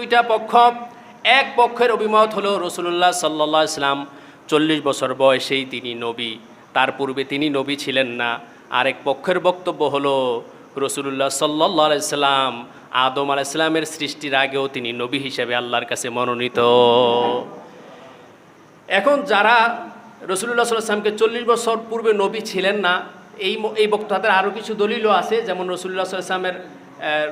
দুইটা পক্ষ, এক পক্ষের অভিমত হলো রসুল্লাহ সাল্লাহ ইসলাম চল্লিশ বছর বয়সেই তিনি নবী। তার পূর্বে তিনি নবী ছিলেন না। আরেক পক্ষের বক্তব্য হলো রসুল্লাহ সাল্লাহ ইসলাম আদম আল ইসলামের সৃষ্টির আগেও তিনি নবী হিসেবে আল্লাহর কাছে মনোনীত। এখন যারা রসুল্লাহ সাল্লামকে চল্লিশ বছর পূর্বে নবী ছিলেন না, এই এই বক্তাদের আরও কিছু দলিলও আছে। যেমন রসুল্লাহ সাল্লামের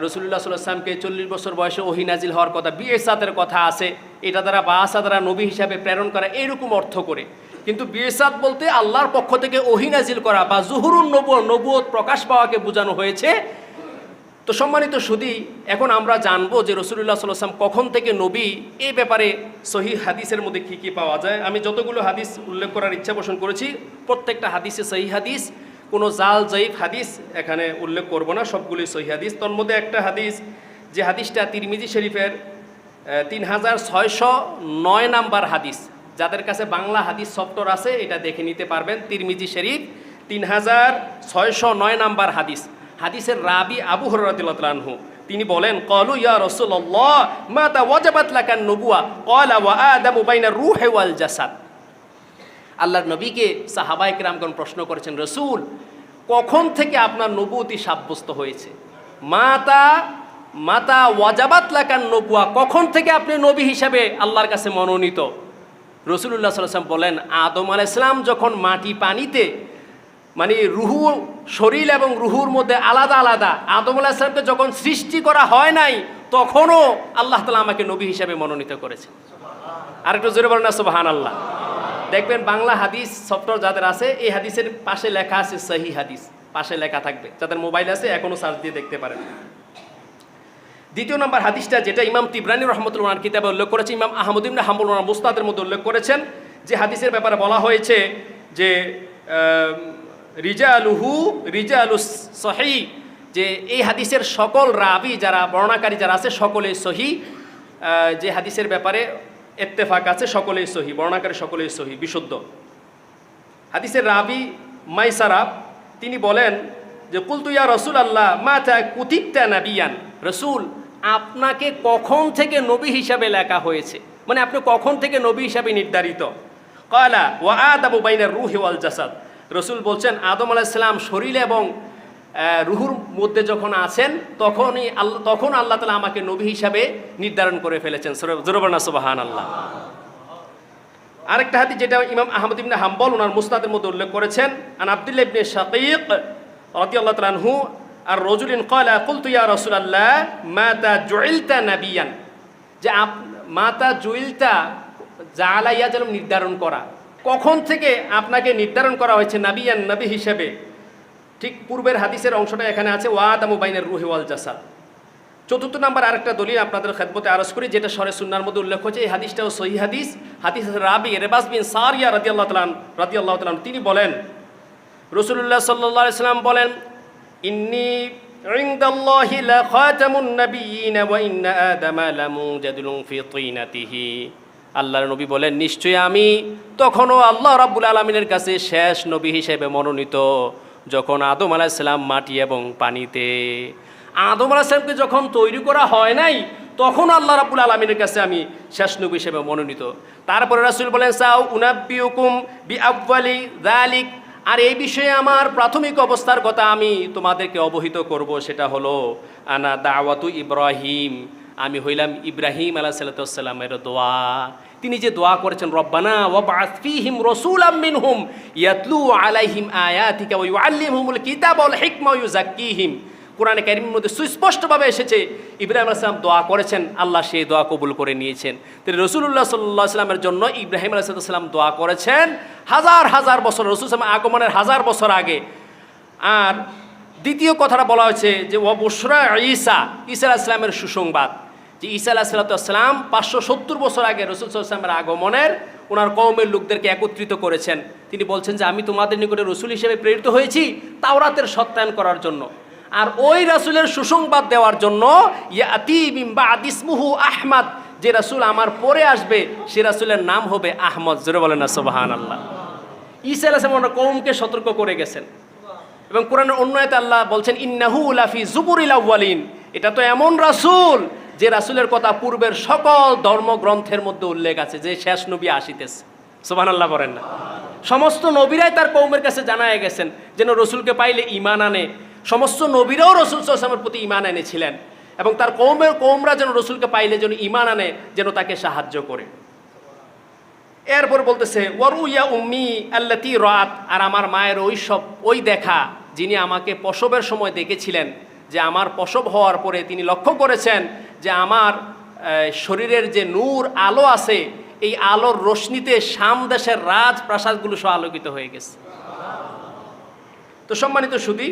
রসুল্লাহ সাল্লামকে চল্লিশ বছর বয়সে ওহিনাজিল হওয়ার কথা বিয়েসাদের কথা আছে। এটা দ্বারা বাসা দ্বারা নবী হিসাবে প্রেরণ করা এইরকম অর্থ করে। কিন্তু বিয়েসাদ বলতে আল্লাহর পক্ষ থেকে ওহিনাজিল করা বা জুহুরুন নব, নবুয়ত প্রকাশ পাওয়াকে বোঝানো হয়েছে। তো সম্মানিত সুদী, এখন আমরা জানব যে রসুল্লাহ সাল্লাম কখন থেকে নবী এই ব্যাপারে সহি হাদিসের মধ্যে কী কী পাওয়া যায়? আমি যতগুলো হাদিস উল্লেখ করার ইচ্ছা পোষণ করেছি, প্রত্যেকটা হাদিসে সহি হাদিস। কোনো জাল, জয়ীফ হাদিস এখানে উল্লেখ করব না সবগুলি সহি হাদিস। তোর মধ্যে একটা হাদিস, যে হাদিসটা তিরমিজি শরীফের তিন হাজার ছয়শো নয় নাম্বার হাদিস। যাদের কাছে বাংলা হাদিস সফটর আছে, এটা দেখে নিতে পারবেন। তিরমিজি শরীফ তিন হাজার ছয়শো নয় নাম্বার হাদিস। হাদিসের রাবি আবু হররাদিল্লাহু তিনি বলেন, কলু ইয়া রসুল্লাহ মাতা ওয়াজাবাত লাকান নবুয়া? কলা ওয়া আদামু বাইনা রুহে ওয়াল জাসাদ। আল্লাহর নবীকে সাহাবায়ে কিরামগণ প্রশ্ন করেছেন, রসুল, কখন থেকে আপনার নবুতি সাব্যস্ত হয়েছে? মাতা মাতা ওয়াজাবাত লাকান নবুয়া, কখন থেকে আপনি নবী হিসাবে আল্লাহর কাছে মনোনীত? রসুল্লাহ সাল্লাম বলেন, আদম আলাইসলাম যখন মাটি পানিতে মানে রুহু, শরীর এবং রুহুর মধ্যে আলাদা আলাদা, আদম আলাহিসামকে যখন সৃষ্টি করা হয় নাই, তখনও আল্লাহ তালা আমাকে নবী হিসাবে মনোনীত করেছে আরেকটু জোরে বলেন না সুবাহান আল্লাহ দেখবেন বাংলা হাদিস সফটওয়্যার যাদের আছে, এই হাদিসের পাশে লেখা আছে সহি হাদিস। পাশে লেখা থাকবে। যাদের মোবাইল আছে, এখনও সার্চ দিয়ে দেখতে পারেন। দ্বিতীয় নম্বর হাদিসটা, যেটা ইমাম তিবরানি রহমতুল্লাহ কিতাবে উল্লেখ করেছে, ইমাম আহমদিন হামুল মুস্তাদের মধ্যে উল্লেখ করেছেন, যে হাদিসের ব্যাপারে বলা হয়েছে যে রিজা আলুহু রিজা আলু সহি, যে এই হাদিসের সকল রাবি যারা, বর্ণাকারী যারা আছে সকলে সহি। যে হাদিসের ব্যাপারে এত্তেফাক আছে, সকলেই সহি, বর্ণাকারী সকলেই সহি, বিশুদ্ধ। হাদিসের রাবি মাইসারাব তিনি বলেন যে কুলতুয়া রসুল আল্লাহ মা তা কুতিকতা নাবিয়ান। রসুল, আপনাকে কখন থেকে নবী হিসাবে লেখা হয়েছে? মানে আপনি কখন থেকে নবী হিসাবে নির্ধারিত? কয়লা ও আদাবু বাইনের রুহি ওয়াল জাসাদ। রসুল বলছেন, আদম আলাইসালাম শরীর এবং রুহুর মধ্যে যখন আছেন, তখনই আল্লাহ তখন আল্লাহ তালা আমাকে নবী হিসাবে নির্ধারণ করে ফেলেছেন। জোরবানা সুবাহান আল্লাহ আরেকটা হাতি যেটা ইমাম আহমদ ইবনে হাম্বল ওনার মুস্তাদের মধ্যে উল্লেখ করেছেন, আন আব্দুল্লাহ ইবনে শাকিক রাদিয়াল্লাহু তাআলা আনহু আর রজুলিন ক্বালা, কুলতু ইয়া রাসূলুল্লাহ, মাতা জুইলতা নাবিয়ান। যে আপ, মাতা জুইলতা জালা যেন নির্ধারণ করা। কখন থেকে আপনাকে নির্ধারণ করা হয়েছে নাবিয়ান, নবী হিসেবে? ঠিক পূর্বের হাদিসের অংশটা এখানে আছে ওয়াদামু বাইনের রুহি ওয়াল জাসাদ চতুর্থ নাম্বার আরেকটা দলিল আপনাদের খেদমতে আরজ করি যেটা সরে সুন্নার মধ্যে উল্লেখ হয়েছে এই হাদিসটাও সহি হাদিস হাদিস রাবি রেবাস বিন সারিয়া রাদি আল্লাহ তালাম রাদি আল্লাহ তালাম তিনি বলেন রসুল্লাহ সাল্লাহ সাল্লাম বলেন ইন্নি عند الله لخاتم النبيين وإن آدم لموجد في طينته আল্লাহর নবী বলেন নিশ্চয়ই আমি তখনও আল্লাহ রাব্বুল আলমিনের কাছে শেষ নবী হিসেবে মনোনীত যখন আদম আলাহিসাল্লাম মাটি এবং পানিতে, আদম আলাহিসামকে যখন তৈরি করা হয় নাই, তখন আল্লাহ রাবুল আলমিনের কাছে আমি শেষ নবী হিসেবে মনোনীত। তারপরে রাসুল বলেন, সাউ উনাব্বিউকুম বি আব্বালি দালিক আর এই বিষয়ে আমার প্রাথমিক অবস্থার কথা আমি তোমাদেরকে অবহিত করব, সেটা হলো, আনা দাওয়াতু ইব্রাহিম। আমি হইলাম ইব্রাহিম আলাহ সাল্লামের দোয়া। তিনি যে দোয়া করেছেন, রব্বানা ওয়াবাস ফীহিম রাসূলাম মিনহুম ইয়াতলু আলাইহিম আয়াতিকা ওয়া ইউআল্লিমুহুমুল কিতাব ওয়াল হিকমা ওয়া ইউযাক্কিহিম। কোরআনে কারিমের মধ্যে সুস্পষ্টভাবে এসেছে, ইব্রাহিম আসলাম দোয়া করেছেন, আল্লাহ সেই দোয়া কবুল করে নিয়েছেন। তিনি রসুল্লাহ সাল্লাহ সাল্লামের জন্য ইব্রাহিম আলাইসাল্লাম দোয়া করেছেন হাজার হাজার বছর, রসুল আগমনের হাজার বছর আগে। আর দ্বিতীয় কথাটা বলা হয়েছে যে ও বসরা ঈসা ঈসা ইসলামের সুসংবাদ। যে ঈসা আলাহ সাল্লাতাম পাঁচশো সত্তর বছর আগে রসুল সাল্লামের আগমনের ওনার কৌমের লোকদেরকে একত্রিত করেছেন। তিনি বলছেন যে, আমি তোমাদের নিকটে রসুল হিসেবে প্রেরিত হয়েছি তাওরাতের সত্যায়ন করার জন্য। আর ওই রাসুলের সুসংবাদ দেওয়ার জন্য ইয়াতি বিম্বা আদিসমুহু আহমাদ। যে রাসুল আমার পরে আসবে, সে রাসুলের নাম হবে আহমদ। জোরে বলেন না সোবাহান আল্লাহ ঈসা আলাহ সালাম কৌমকে সতর্ক করে গেছেন। এবং কোরআনের অন্য আল্লাহ বলছেন, ইন্নাহু লাফি জুবুরিল আউয়ালিন। এটা তো এমন রাসূল যে রাসুলের কথা পূর্বের সকল ধর্মগ্রন্থের মধ্যে উল্লেখ আছে, যে শেষ নবী আসিতেছে। সুবান আল্লাহ বলেন না। সমস্ত নবীরাই তার কৌমের কাছে জানায় গেছেন যেন রসুলকে পাইলে ইমান আনে। সমস্ত নবীরাও রসুল সাল্লামের প্রতি ইমান এনেছিলেন এবং তার কৌমের কৌমরা যেন রসুলকে পাইলে যেন ইমান আনে, যেন তাকে সাহায্য করে। এরপর বলতেছে ওয়ারুইয়া উম্মি আল্লাতি রাত আর আমার মায়ের ওই সব, ওই দেখা যিনি আমাকে প্রসবের সময় দেখেছিলেন যে আমার প্রসব হওয়ার পরে তিনি লক্ষ্য করেছেন যে আমার শরীরের যে নূর আলো আছে, এই আলোর রশ্মিতে শাম দেশের রাজ প্রাসাদগুলো সব আলোকিত হয়ে গেছে। তো সম্মানিত সুদী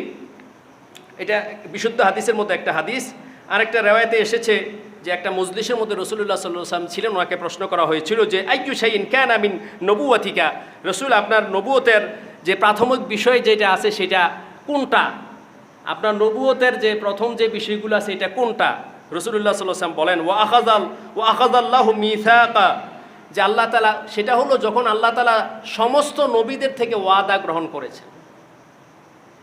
এটা বিশুদ্ধ হাদিসের মধ্যে একটা হাদিস। আরেকটা রেওয়ায়তে এসেছে যে একটা মজলিসের মধ্যে রসুল্লাহ সাল্লাম ছিলেন, ওনাকে প্রশ্ন করা হয়েছিল যে, আইয়ু শাইন ক্যান আমিন নবুয়াতিকা রসুল, আপনার নবুয়তের যে প্রাথমিক বিষয় যেটা আছে, সেটা কোনটা? আপনার নবুয়তের যে প্রথম যে বিষয়গুলো আছে, এটা কোনটা? রসুল্লাহ সাল্লাম বলেন ও আখাজাল ও আখাজাল্লাহ মিসাকা। যে আল্লাহ তালা সেটা হলো যখন আল্লাহ তালা সমস্ত নবীদের থেকে ওয়াদা গ্রহণ করেছেন।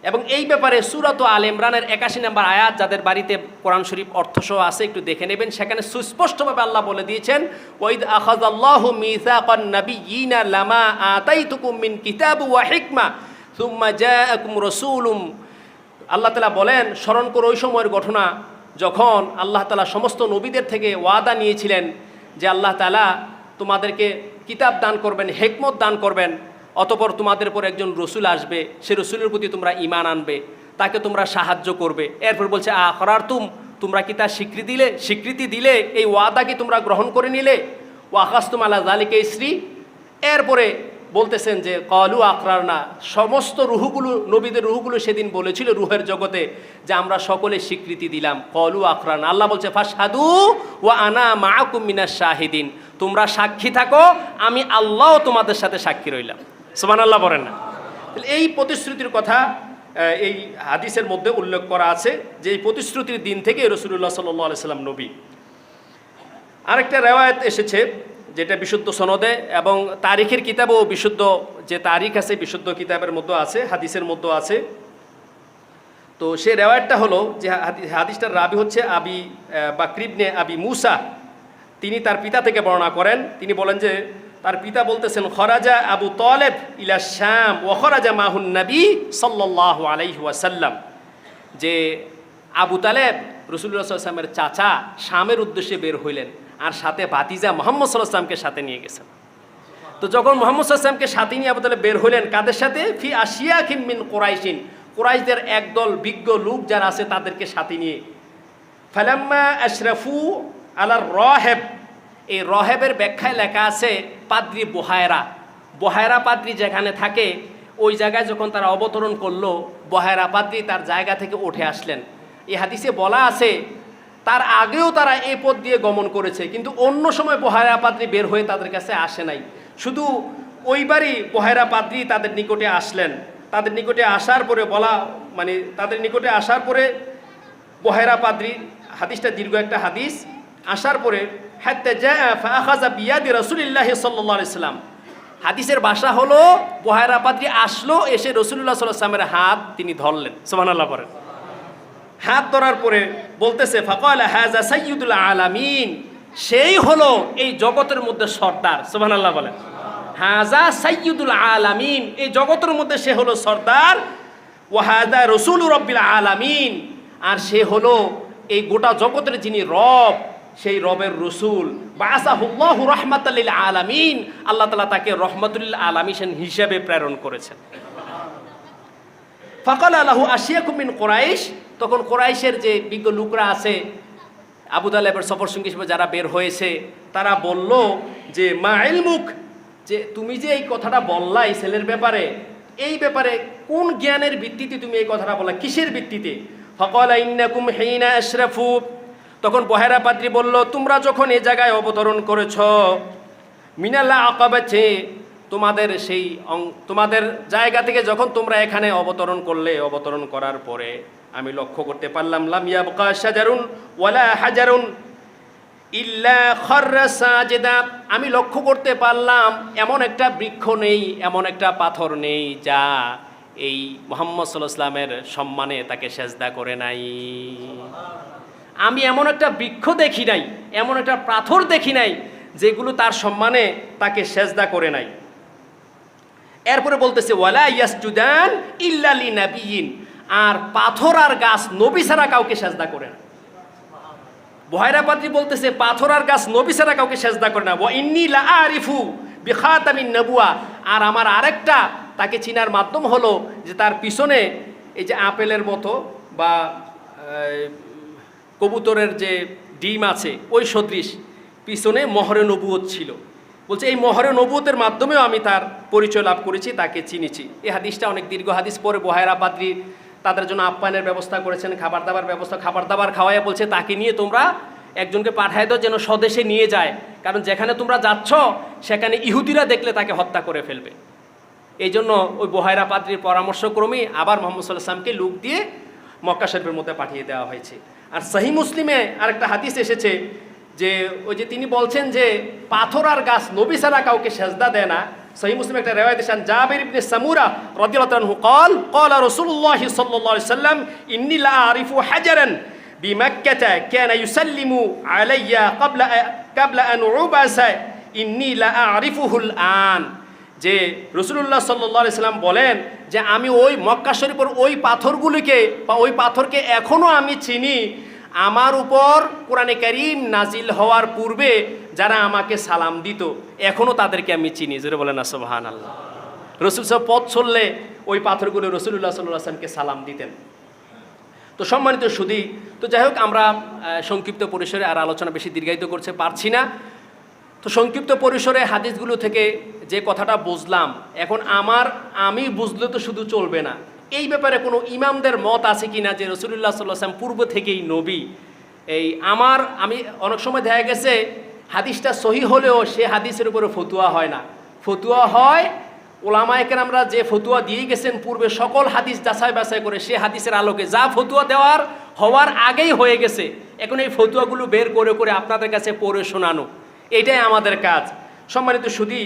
এবং এই ব্যাপারে সুরাত আল ইমরানের একাশি নম্বর আয়াত, যাদের বাড়িতে কোরআন শরীফ অর্থসহ আছে, একটু দেখে নেবেন। সেখানে সুস্পষ্টভাবে আল্লাহ বলে দিয়েছেন, ওয়াইদ আখাজ আল্লাহ মিসাকান নাবিয়িনা লামা আতাইতুকুম মিন কিতাবু ওয়া হিকমা, সুম্মা জাআকুম রাসূলুম আল্লাহ তালা বলেন, স্মরণ করো ওই সময়ের ঘটনা যখন আল্লাহ তালা সমস্ত নবীদের থেকে ওয়াদা নিয়েছিলেন যে আল্লাহ তালা তোমাদেরকে কিতাব দান করবেন, হেকমত দান করবেন, অতপর তোমাদের পর একজন রসুল আসবে, সে রসুলের প্রতি তোমরা ইমান আনবে, তাকে তোমরা সাহায্য করবে। এরপর বলছে, আ করার তুম তোমরা কি তার স্বীকৃতি দিলে স্বীকৃতি দিলে, এই ওয়াদা কি তোমরা গ্রহণ করে নিলে? ও আকাস্তুম আল্লাহ জালিকে শ্রী এরপরে বলতেছেন যে, কলু আকরার না সমস্ত রুহুগুলো, নবীদের রুহুগুলো সেদিন বলেছিল রুহের জগতে যে, আমরা সকলে স্বীকৃতি দিলাম। কলু আকরান আল্লাহ বলছে ফাসাদু ও আনা মাকুম মিনাস শাহিদিন। তোমরা সাক্ষী থাকো, আমি আল্লাহ তোমাদের সাথে সাক্ষী রইলাম। সোমান আল্লাহ বলেন না। এই প্রতিশ্রুতির কথা এই হাদিসের মধ্যে উল্লেখ করা আছে যে, এই প্রতিশ্রুতির দিন থেকে রসুল্লাহ সাল্লাহ সাল্লাম নবী। আরেকটা রেওয়ায়ত এসেছে যেটা বিশুদ্ধ সনদে এবং তারিখের কিতাবও বিশুদ্ধ, যে তারিখ আছে বিশুদ্ধ কিতাবের মধ্যে আছে, হাদিসের মধ্যে আছে। তো সে রেওয়ায়তটা হলো যে হাদিসটার রাবি হচ্ছে আবি বা কৃবনে আবি মুসা। তিনি তার পিতা থেকে বর্ণনা করেন। তিনি বলেন যে তার পিতা বলতেছেন, খরাজা আবু তলেব ইলা শ্যাম ও খরাজা মাহুন নবী সাল্লাহ আলাইহি ওয়াসাল্লাম। যে আবু তালেব রসুল্লাহ সাল্লামের চাচা শামের উদ্দেশ্যে বের হইলেন। আর সাথে ভাতিজা মোহাম্মদ সাল্লাহ সাল্লামকে সাথে নিয়ে গেছেন। তো যখন মোহাম্মদ সাল্লামকে সাথে নিয়ে আবু বের হলেন কাদের সাথে? ফি আসিয়া খিনমিন কোরাইশিন। কোরাইশদের একদল বিজ্ঞ লোক যারা আছে তাদেরকে সাথে নিয়ে। ফালাম্মা আশরাফু আলার রহেব। এই রহেবের ব্যাখ্যায় লেখা আছে, পাদ্রি বহায়রা। বহায়রা পাদ্রি যেখানে থাকে, ওই জায়গায় যখন তারা অবতরণ করল, বহায়রা পাদ্রি তার জায়গা থেকে উঠে আসলেন। এই হাদিসে বলা আছে তার আগেও তারা এই পথ দিয়ে গমন করেছে, কিন্তু অন্য সময় বহায়রা পাদ্রি বের হয়ে তাদের কাছে আসে নাই। শুধু ওইবারই বহায়রা পাদ্রি তাদের নিকটে আসলেন। তাদের নিকটে আসার পরে বলা মানে তাদের নিকটে আসার পরে বহেরা পাদ্রি, হাদিসটা দীর্ঘ একটা হাদিস, আসার পরে ইসলাম হাদিসের বাসা হলো বহেরা পাদ্রি আসলো, এসে রসুল্লাহ সাল্লামের হাত তিনি ধরলেন। সোহানাল্লাহ পরে হাত ধরার পরে বলতেছে, ফকাল হাজা সৈয়দুল আলামিন। সেই হলো এই জগতের মধ্যে সর্দার সোহানাল্লাহ বলেন। হাজা সৈয়দুল আলামিন, এই জগতের মধ্যে সে হলো সর্দার। ওয়াহাদা রসুল রব্বিল আলামিন, আর সে হলো এই গোটা জগতের যিনি রব, সেই রবের রসুল। বাসাহুল্লাহ রহমাতাল্লিল আলামিন, আল্লাহ তালা তাকে রহমতুল্লিল আলামিন হিসেবে প্রেরণ করেছেন। ফকাল আল্লাহু আসিয়া কুমিন কোরাইশ। তখন কোরাইশের যে বিজ্ঞ লোকরা আছে, আবু তালেবের সফর সঙ্গী হিসেবে যারা বের হয়েছে, তারা বলল যে, মা ইলমুক, যে তুমি যে এই কথাটা বললা এই ছেলের ব্যাপারে, এই ব্যাপারে কোন জ্ঞানের ভিত্তিতে তুমি এই কথাটা বললা? কিসের ভিত্তিতে? ফকল ইন্নাকুম হেইনা আশরাফু। তখন বহেরা পাত্রী বলল, তোমরা যখন এই জায়গায় অবতরণ করেছ মিনাল্লা আকাবাছে তোমাদের সেই তোমাদের জায়গা থেকে যখন তোমরা এখানে অবতরণ করলে, অবতরণ করার পরে আমি লক্ষ্য করতে পারলাম, লাম ইয়াবকা শাজারুন ওয়ালা হাজারুন ইল্লা খররা সাজেদা। আমি লক্ষ্য করতে পারলাম, এমন একটা বৃক্ষ নেই, এমন একটা পাথর নেই, যা এই মোহাম্মদ সাল্লাহ সম্মানে তাকে সেজদা করে নাই। আমি এমন একটা বৃক্ষ দেখি নাই, এমন একটা পাথর দেখি নাই, যেগুলো তার সম্মানে তাকে সেজদা করে নাই। এরপরে বলতেছে, ওয়ালা ইয়াসজুদান ইল্লালি নাবিয়িন আর পাথর আর গাছ নবী ছাড়া কাউকে সেজদা করে না। বহায়রা বলতেছে, পাথর আর গাছ নবী ছাড়া কাউকে সেজদা করে না। ওয়া ইন্নি লা আরিফু বিখাতামিন নবুয়া। আর আমার আরেকটা তাকে চিনার মাধ্যম হলো যে তার পিছনে এই যে আপেলের মতো বা কবুতরের যে ডিম আছে, ওই সদৃশ পিছনে মহরে নবুয়ত ছিল। বলছে, এই মহরে নবুয়তের মাধ্যমেও আমি তার পরিচয় লাভ করেছি, তাকে চিনেছি। এই হাদিসটা অনেক দীর্ঘ হাদিস, পরে বহায়রা পাদ্রি তাদের জন্য আপ্যায়নের ব্যবস্থা করেছেন, খাবার দাবার ব্যবস্থা, খাবার দাবার খাওয়াইয়া বলছে, তাকে নিয়ে তোমরা একজনকে পাঠায় দাও, যেন স্বদেশে নিয়ে যায়। কারণ যেখানে তোমরা যাচ্ছ, সেখানে ইহুদিরা দেখলে তাকে হত্যা করে ফেলবে। এই জন্য ওই বহায়রা পাদ্রির পরামর্শক্রমেই আবার মোহাম্মদ সাল্লাহ সাল্লামকে লুক দিয়ে মক্কা শরীফের মধ্যে পাঠিয়ে দেওয়া হয়েছে। আর সহি মুসলিমে আরেকটা হাদিস এসেছে যে ওই যে তিনি বলছেন যে পাথর আর গাছ, নবী সারা কাউকে সেজদা দেয় না। সহি মুসলিম একটা রেওয়ায়ত শান জাবির ইবনে সামুরা রাদিয়াল্লাহু কল কল রাসূলুল্লাহ সাল্লাল্লাহু আলাইহি সাল্লাম, ইন্নি লা আরিফু হাজারান বিমাক্কাতা কানা ইউসাল্লিমু আলাইয়া ক্বাবলা ক্বাবলা আন উবাসা, ইন্নী লা আরিফুহুল আন। যে রসুল্লাহ সাল্লি সাল্লাম বলেন যে, আমি ওই মক্কা শরীফের ওই পাথরগুলিকে বা ওই পাথরকে এখনও আমি চিনি। আমার উপর কোরআনে করিম নাজিল হওয়ার পূর্বে যারা আমাকে সালাম দিত এখনও তাদেরকে আমি চিনি। যেটা বলেন না সোহান আল্লাহ রসুল সাহেব পথ চললে ওই পাথরগুলো রসুল্লাহ সাল্লাহ আসলামকে সালাম দিতেন। তো সম্মানিত সুদী তো যাই হোক, আমরা সংক্ষিপ্ত পরিসরে আর আলোচনা বেশি দীর্ঘায়িত করতে পারছি না। তো সংক্ষিপ্ত পরিসরে হাদিসগুলো থেকে যে কথাটা বুঝলাম, এখন আমার, আমি বুঝলে তো শুধু চলবে না। এই ব্যাপারে কোনো ইমামদের মত আছে কি না যে রসুল্লাহ সাল্লাম পূর্ব থেকেই নবী? এই আমার, আমি অনেক সময় দেখা গেছে, হাদিসটা সহি হলেও সে হাদিসের উপরে ফতুয়া হয় না। ফতুয়া হয় ওলামায়কের আমরা যে ফতুয়া দিয়ে গেছেন, পূর্বে সকল হাদিস যাচাই বাছাই করে সে হাদিসের আলোকে যা ফতুয়া দেওয়ার, হওয়ার আগেই হয়ে গেছে। এখন এই ফতুয়াগুলো বের করে করে আপনাদের কাছে পড়ে শোনানো। এটাই আমাদের কাজ। সম্মানিত সুদী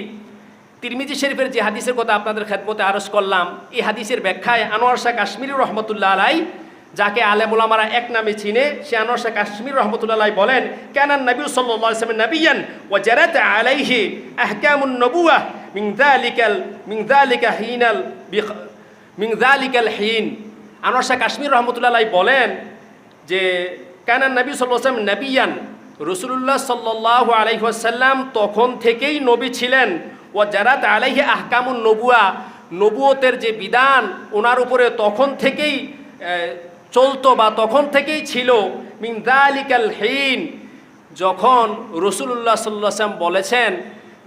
তিরমিজি শরীফের যে হাদিসের কথা আপনাদের খেদমতে আরজ করলাম, এই হাদিসের ব্যাখ্যায় আনোয়ার শাহ কাশ্মীর রহমতুল্লাহ আলাই, যাকে আলেমুলামারা এক নামে চিনে, সে আনোয়ার শাহ কাশ্মীর রহমতুল্লাহ বলেন কেনান নবী সাল্লাম নবিয়ান ও জারাত আলাইহি আহকামুন নবুয়া মিং যালিকাল মিং যালিকা হিনাল বিখ- মিং যালিকাল হিন। আনোয়ার শাহ কাশ্মীর রহমতুল্লাহ বলেন যে কানান নবী সাল্লাম নবিয়ান রসুল্লাহ সাল্লাহ আলাইসাল্লাম তখন থেকেই নবী ছিলেন। ও যারা আলাইহি আহকামুন নবুয়া, নবুয়তের যে বিধান ওনার উপরে তখন থেকেই চলতো বা তখন থেকেই ছিল। মিনদালিকাল হিন, যখন রসুল্লাহ সাল্লাম বলেছেন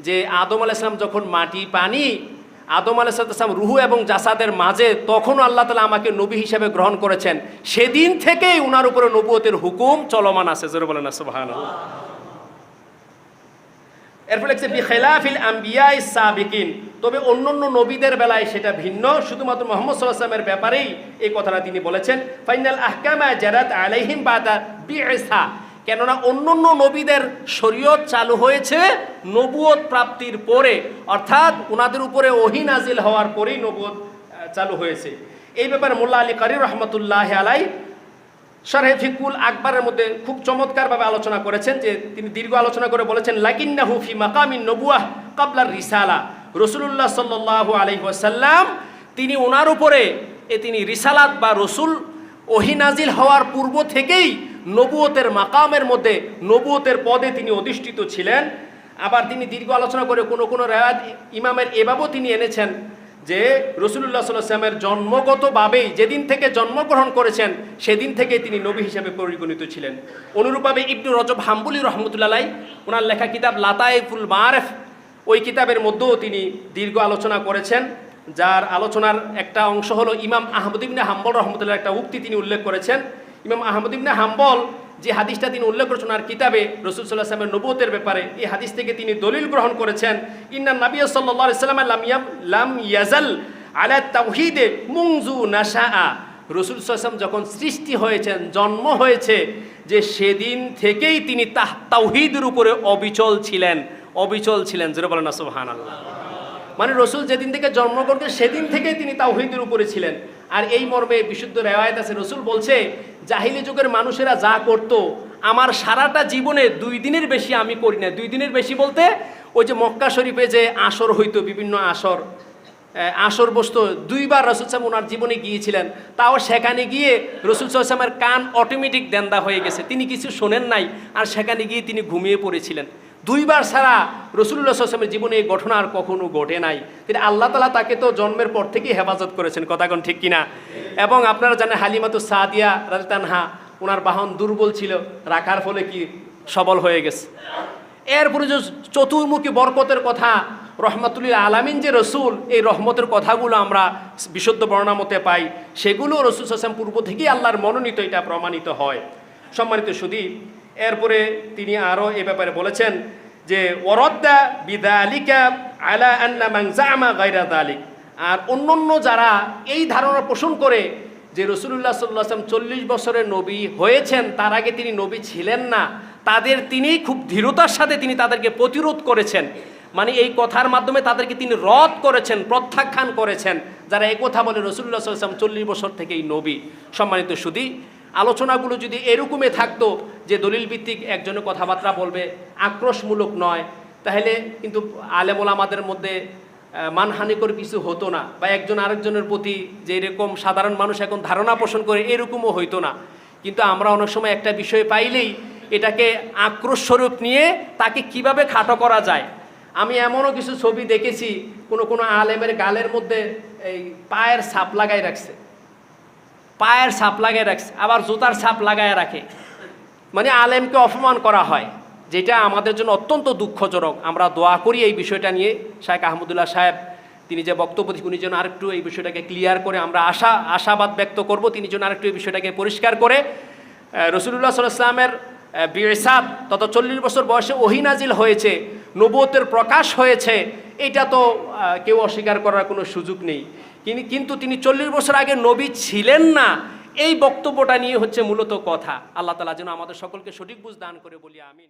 যে আদম আলাইসলাম যখন মাটি পানি আদম আলাইসালাম রুহু এবং জাসাদের মাঝে তখনও আল্লাহ তালা আমাকে নবী হিসেবে গ্রহণ করেছেন। সেদিন থেকেই উনার উপরে নবুয়তের হুকুম চলমান আছে। জোরে বলেন সুবাহান এরপর লিখছে, বিখেলাফিল আম্বিয়াই সাবিকিন। তবে অন্য অন্য নবীদের বেলায় সেটা ভিন্ন। শুধুমাত্র মোহাম্মদ সাল্লাহামের ব্যাপারেই এই কথাটা তিনি বলেছেন। ফাইনাল আহকামা জারাত আলাইহিম বাদা বিএসা কেননা অন্য অন্য নবীদের শরীয়ত চালু হয়েছে নবুয়ত প্রাপ্তির পরে। অর্থাৎ ওনাদের উপরে ওহি নাজিল হওয়ার পরেই নবুয়ত চালু হয়েছে। এই ব্যাপারে মোল্লা আলী করির রহমতুল্লাহ আলাই শারহে ফিকুল আকবরের মধ্যে খুব চমৎকারভাবে আলোচনা করেছেন যে তিনি দীর্ঘ আলোচনা করে বলেছেন, লাকিন্নাহু ফি মাকামিন নবুয়াহ কাবলার রিসালা। রসুলুল্লাহ সাল্লাহ আলাইহি ওয়াসাল্লাম, তিনি ওনার উপরে এ তিনি রিসালাত বা রসুল ওহিনাজিল হওয়ার পূর্ব থেকেই নবুয়তের মাকামের মধ্যে, নবুয়তের পদে তিনি অধিষ্ঠিত ছিলেন। আবার তিনি দীর্ঘ আলোচনা করে কোনো কোনো রেয়াত ইমামের এভাবেও তিনি এনেছেন যে রসুল্লাহ সাল্লামের জন্মগতভাবেই যেদিন থেকে জন্মগ্রহণ করেছেন, সেদিন থেকে তিনি নবী হিসেবে পরিগণিত ছিলেন। অনুরূপভাবে ইবনু রজব হাম্বুলি রহমতুল্লাহ ওনার লেখা কিতাব লাতাইফুল মারেফ ওই কিতাবের মধ্যেও তিনি দীর্ঘ আলোচনা করেছেন, যার আলোচনার একটা অংশ হলো ইমাম আহমদ ইবনে হাম্বল রহমতুল্লাহ একটা উক্তি তিনি উল্লেখ করেছেন। ইমাম আহমদ ইবনে হাম্বল যে হাদিসটা তিনি উল্লেখ করেছেন আর কিতাবে রসুল সাল্লাহ সাল্লামের নবুয়তের ব্যাপারে, এই হাদিস থেকে তিনি দলিল গ্রহণ করেছেন, ইন্না নবী সাল্লাহ সাল্লাম লাম ইয়াম, লাম ইয়াজাল আলা তাওহিদে মুংজু নাশা রসুল সাল্লাম যখন সৃষ্টি হয়েছেন, জন্ম হয়েছে, যে সেদিন থেকেই তিনি তাহ, তাওহিদের উপরে অবিচল ছিলেন অবিচল ছিলেন। যেটা বলেন না, সুবহানাল্লাহ। মানে রসুল যেদিন থেকে জন্মগ্রহণ সেদিন থেকেই তিনি তাওহিদের উপরে ছিলেন। আর এই মর্মে বিশুদ্ধ রেওয়ায়ত আছে। রসুল বলছে, জাহিলি যুগের মানুষেরা যা করত, আমার সারাটা জীবনে দুই দিনের বেশি আমি করি না দুই দিনের বেশি বলতে, ওই যে মক্কা শরীফে যে আসর হইতো, বিভিন্ন আসর আসর বসতো, দুইবার রসুল সাহেব ওনার জীবনে গিয়েছিলেন। তাও সেখানে গিয়ে রসুল সাহেবের কান অটোমেটিক দেন্দা হয়ে গেছে। তিনি কিছু শোনেন নাই, আর সেখানে গিয়ে তিনি ঘুমিয়ে পড়েছিলেন। দুইবার ছাড়া রসুল্লাহ সাল্লামের জীবনে এই ঘটনা আর কখনো ঘটে নাই। তিনি আল্লাহ তালা তাকে তো জন্মের পর থেকেই হেফাজত করেছেন কথাক্ষণ ঠিক কিনা? এবং আপনারা জানেন হালিমাতু সাদিয়া রাজতানহা ওনার বাহন দুর্বল ছিল, রাখার ফলে কি সবল হয়ে গেছে। এরপরে যে চতুর্মুখী বরকতের কথা রহমতুল্লিল আলামিন যে রসুল, এই রহমতের কথাগুলো আমরা বিশুদ্ধ বর্ণামতে পাই, সেগুলো রসুল হাসান পূর্ব থেকেই আল্লাহর মনোনীত, এটা প্রমাণিত হয়। সম্মানিত সুদী এরপরে তিনি আরও এ ব্যাপারে বলেছেন যে, ওরদ্দা বিদালিকা আলা আন্না মাংজামা গাইরা দালিক। আর অন্যান্য যারা এই ধারণা পোষণ করে যে রসুল্লাহ সাল্লাম চল্লিশ বছরের নবী হয়েছেন, তার আগে তিনি নবী ছিলেন না, তাদের তিনি খুব ধীরতার সাথে তিনি তাদেরকে প্রতিরোধ করেছেন। মানে এই কথার মাধ্যমে তাদেরকে তিনি রদ করেছেন, প্রত্যাখ্যান করেছেন, যারা এই কথা বলে রসুল্লাহ সাল্লাম চল্লিশ বছর থেকেই নবী। সম্মানিত সুদী আলোচনাগুলো যদি এরকমে থাকতো যে দলিল ভিত্তিক একজনের কথাবার্তা বলবে, আক্রোশমূলক নয়, তাহলে কিন্তু আলেমুল আমাদের মধ্যে মানহানিকর কিছু হতো না বা একজন আরেকজনের প্রতি যে এরকম সাধারণ মানুষ এখন ধারণা পোষণ করে, এরকমও হইতো না। কিন্তু আমরা অনেক সময় একটা বিষয় পাইলেই এটাকে আক্রোশ স্বরূপ নিয়ে তাকে কীভাবে খাটো করা যায়? আমি এমনও কিছু ছবি দেখেছি, কোনো কোনো আলেমের গালের মধ্যে এই পায়ের ছাপ লাগাই রাখছে। পায়ের ছাপ লাগাই রাখছে, আবার জুতার ছাপ লাগায় রাখে। মানে আলেমকে অপমান করা হয়, যেটা আমাদের জন্য অত্যন্ত দুঃখজনক। আমরা দোয়া করি এই বিষয়টা নিয়ে। শাহেখ আহমদুল্লাহ সাহেব, তিনি যে বক্তব্য উনি যেন আরেকটু এই বিষয়টাকে ক্লিয়ার করে আমরা আশা, আশাবাদ ব্যক্ত করব। তিনি যেন আরেকটু এই বিষয়টাকে পরিষ্কার করে। রসুল্লাহ সাল্লামের বিয়েসাদ তত চল্লিশ বছর বয়সে ওহিনাজিল হয়েছে নবতের প্রকাশ হয়েছে, এটা তো কেউ অস্বীকার করার কোনো সুযোগ নেই। কিন্তু তিনি চল্লিশ বছর আগে নবী ছিলেন না। এই বক্তব্যটা নিয়ে হচ্ছে মূলত কথা। আল্লাহ তালা যেন আমাদের সকলকে সঠিক বুঝ দান করে বলি, আমিন।